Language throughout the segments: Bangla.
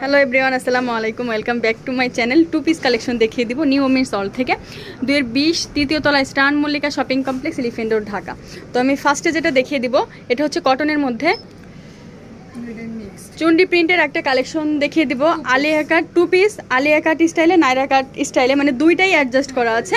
হ্যালো এভরিওয়ান আসসালামু আলাইকুম welcome back to my channel two piece collection দেখিয়ে দিব নিউ ওমেন্স অল থেকে। দুয়ের বিশ, তৃতীয় তলায় স্টান Mallika shopping complex elephant road Dhaka তো আমি ফার্স্টে যেটা দেখিয়ে দিব, এটা হচ্ছে কটনের মধ্যে চুন্ডি প্রিন্টের একটা কালেকশন দেখিয়ে দিব। Alia cut two piece Alia cut স্টাইলে নাইরা কাট স্টাইলে মানে দুইটাই অ্যাডজাস্ট করা আছে।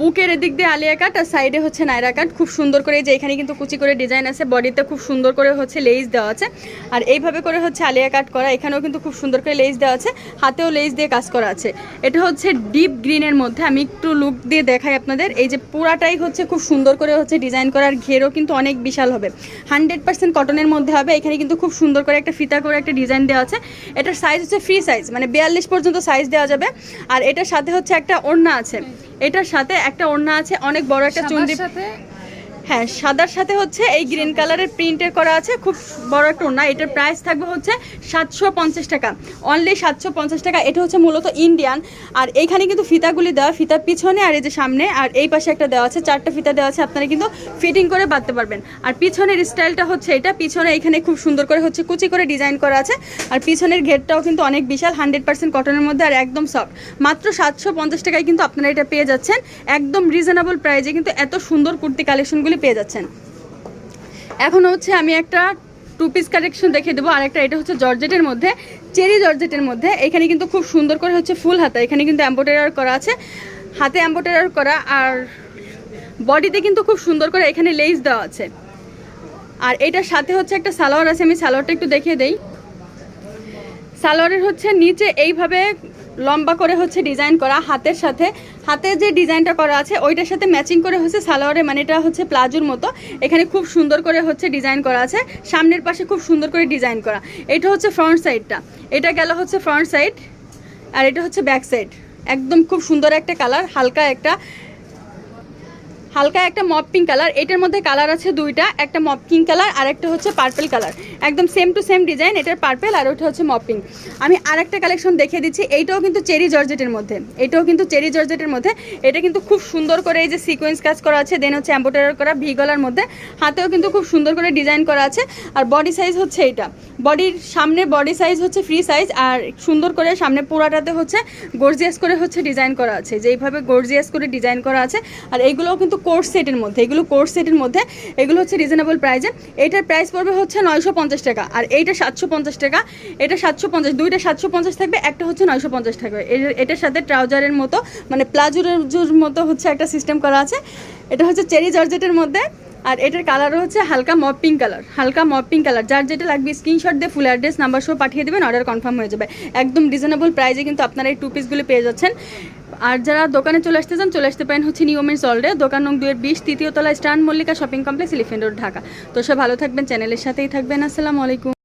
বুকের এদিক দিয়ে আলিয়া কাট আর সাইডে হচ্ছে নাইরা কাট খুব সুন্দর করে এই যে এখানে কিন্তু কুচি করে ডিজাইন আছে বডিতে খুব সুন্দর করে হচ্ছে লেস দেওয়া আছে। আর এইভাবে করে হচ্ছে আলিয়া কাট করা এখানেও কিন্তু খুব সুন্দর করে লেস দেওয়া আছে। হাতেও লেস দিয়ে কাজ করা আছে। এটা হচ্ছে ডিপ গ্রিনের মধ্যে আমি একটু লুক দিয়ে দেখাই আপনাদের। এই যে পুরাটাই হচ্ছে খুব সুন্দর করে হচ্ছে ডিজাইন করার ঘেরও কিন্তু অনেক বিশাল হবে। হান্ড্রেড পার্সেন্ট কটনের মধ্যে হবে। এখানে কিন্তু খুব সুন্দর করে একটা ফিতা করে একটা ডিজাইন দেওয়া আছে। এটার সাইজ হচ্ছে ফ্রি সাইজ মানে বিয়াল্লিশ পর্যন্ত সাইজ দেওয়া যাবে। আর এটার সাথে হচ্ছে একটা ওড়না আছে। এটার সাথে একটা ওড়না আছে অনেক বড় একটা চুন্ডি হ্যাঁ সাদার সাথে হচ্ছে এই গ্রিন কালারের প্রিন্টের করা আছে। খুব বড় একটা ওড়না। এটার প্রাইস থাকবে হচ্ছে সাতশো পঞ্চাশ টাকা। অনলি সাতশো পঞ্চাশ টাকা। এটা হচ্ছে মূলত ইন্ডিয়ান আর এইখানে কিন্তু ফিতাগুলি দেওয়া, ফিতার পিছনে আর এই যে সামনে। আর এই পাশে একটা দেওয়া আছে, চারটা ফিতা দেওয়া আছে। আপনারা কিন্তু ফিটিং করে বাঁধতে পারবেন। আর পিছনের স্টাইলটা হচ্ছে এটা। পিছনে এখানে খুব সুন্দর করে হচ্ছে কুচি করে ডিজাইন করা আছে। আর পিছনের ঘেরটাও কিন্তু অনেক বিশাল হান্ড্রেড পার্সেন্ট কটনের মধ্যে আর একদম সফট মাত্র সাতশো পঞ্চাশ টাকায় কিন্তু আপনারা এটা পেয়ে যাচ্ছেন। একদম রিজনেবল প্রাইজে কিন্তু এত সুন্দর কুর্তি কালেকশনগুলি পেয়ে যাচ্ছেন। এখন হচ্ছে আমি একটা টু পিস কালেকশন দেখে দেবো। আর একটা এটা হচ্ছে জর্জেটের মধ্যে, চেরি জর্জেটের মধ্যে। এখানে কিন্তু খুব সুন্দর করে হচ্ছে ফুল হাতা। এখানে কিন্তু এম্বোটারার করা আছে। হাতে এম্বোটারার করা আর বডিতে কিন্তু খুব সুন্দর করে এখানে লেস দেওয়া আছে। আর এটার সাথে হচ্ছে একটা সালোয়ার আছে। আমি সালোয়ারটা একটু দেখিয়ে দেই। সালোয়ারের হচ্ছে নিচে এইভাবে লম্বা করে হচ্ছে ডিজাইন করা হাতের সাথে। হাতে যে ডিজাইনটা করা আছে, ওইটার সাথে ম্যাচিং করে হচ্ছে সালোয়ারে মানে এটা হচ্ছে প্লাজুর মতো। এখানে খুব সুন্দর করে হচ্ছে ডিজাইন করা আছে। সামনের পাশে খুব সুন্দর করে ডিজাইন করা। এটা হচ্ছে ফ্রন্ট সাইডটা এটা গেল হচ্ছে ফ্রন্ট সাইড আর এটা হচ্ছে ব্যাক সাইড একদম খুব সুন্দর একটা কালার হালকা একটা হালকা একটা মপ পিঙ্ক কালার। এটার মধ্যে কালার আছে দুইটা, একটা মপ পিঙ্ক কালার আর একটা হচ্ছে পার্পেল কালার। একদম সেম টু সেম ডিজাইন এটার পার্পেল আর ওটা হচ্ছে মপ পিঙ্ক। আমি আর একটা কালেকশন দেখিয়ে দিচ্ছি, এইটাও কিন্তু চেরি জর্জেটের মধ্যে। এটাও কিন্তু চেরি জর্জেটের মধ্যে। এটা কিন্তু খুব সুন্দর করে এই যে সিকোয়েন্স কাজ করা আছে দেন হচ্ছে অ্যাম্বোটার করা, ভি গলার মধ্যে। হাতেও কিন্তু খুব সুন্দর করে ডিজাইন করা আছে। আর বডি সাইজ হচ্ছে এইটা। বডির সামনে বডি সাইজ হচ্ছে ফ্রি সাইজ আর সুন্দর করে সামনে পুরাটাতে হচ্ছে গর্জিয়াস করে হচ্ছে ডিজাইন করা আছে। যেইভাবে গর্জিয়াস করে ডিজাইন করা আছে। আর এইগুলোও কিন্তু কোর্স সেটের মধ্যে, এগুলো কোর্স সেটের মধ্যে, এগুলো হচ্ছে রিজনেবল প্রাইসে এইটার প্রাইস পড়বে হচ্ছে নয়শো পঞ্চাশ টাকা, আর এইটা সাতশো পঞ্চাশ টাকা, এটা সাতশো পঞ্চাশ, দুইটা সাতশো পঞ্চাশ থাকবে, একটা হচ্ছে নয়শো পঞ্চাশ থাকবে। এটার সাথে ট্রাউজারের মতো মানে প্লাজোর মতো হচ্ছে একটা সিস্টেম করা আছে। এটা হচ্ছে চেরি জর্জেটের মধ্যে, আর এটার কালারও হচ্ছে হালকা মপ পিঙ্ক কালার হালকা মপ পিঙ্ক কালার যার যেটা লাগবে স্ক্রিনশট দিয়ে ফুল অ্যাড্রেস নাম্বার সহ পাঠিয়ে দেবেন অর্ডার কনফার্ম হয়ে যাবে। একদম রিজনেবল প্রাইসে কিন্তু আপনারা এই টু পিসগুলো পেয়ে যাচ্ছেন। আর যারা দোকানে চলে আসতে চান, চলে আসতে পারেন হচ্ছে নিয়মের সল্ডে দোকান নং দুয়ের বিশ, তৃতীয় তলা স্টান Mallika shopping complex elephant road Dhaka. তো সব ভালো থাকবেন চ্যানেলের সাথেই থাকবেন, আসসালামু আলাইকুম।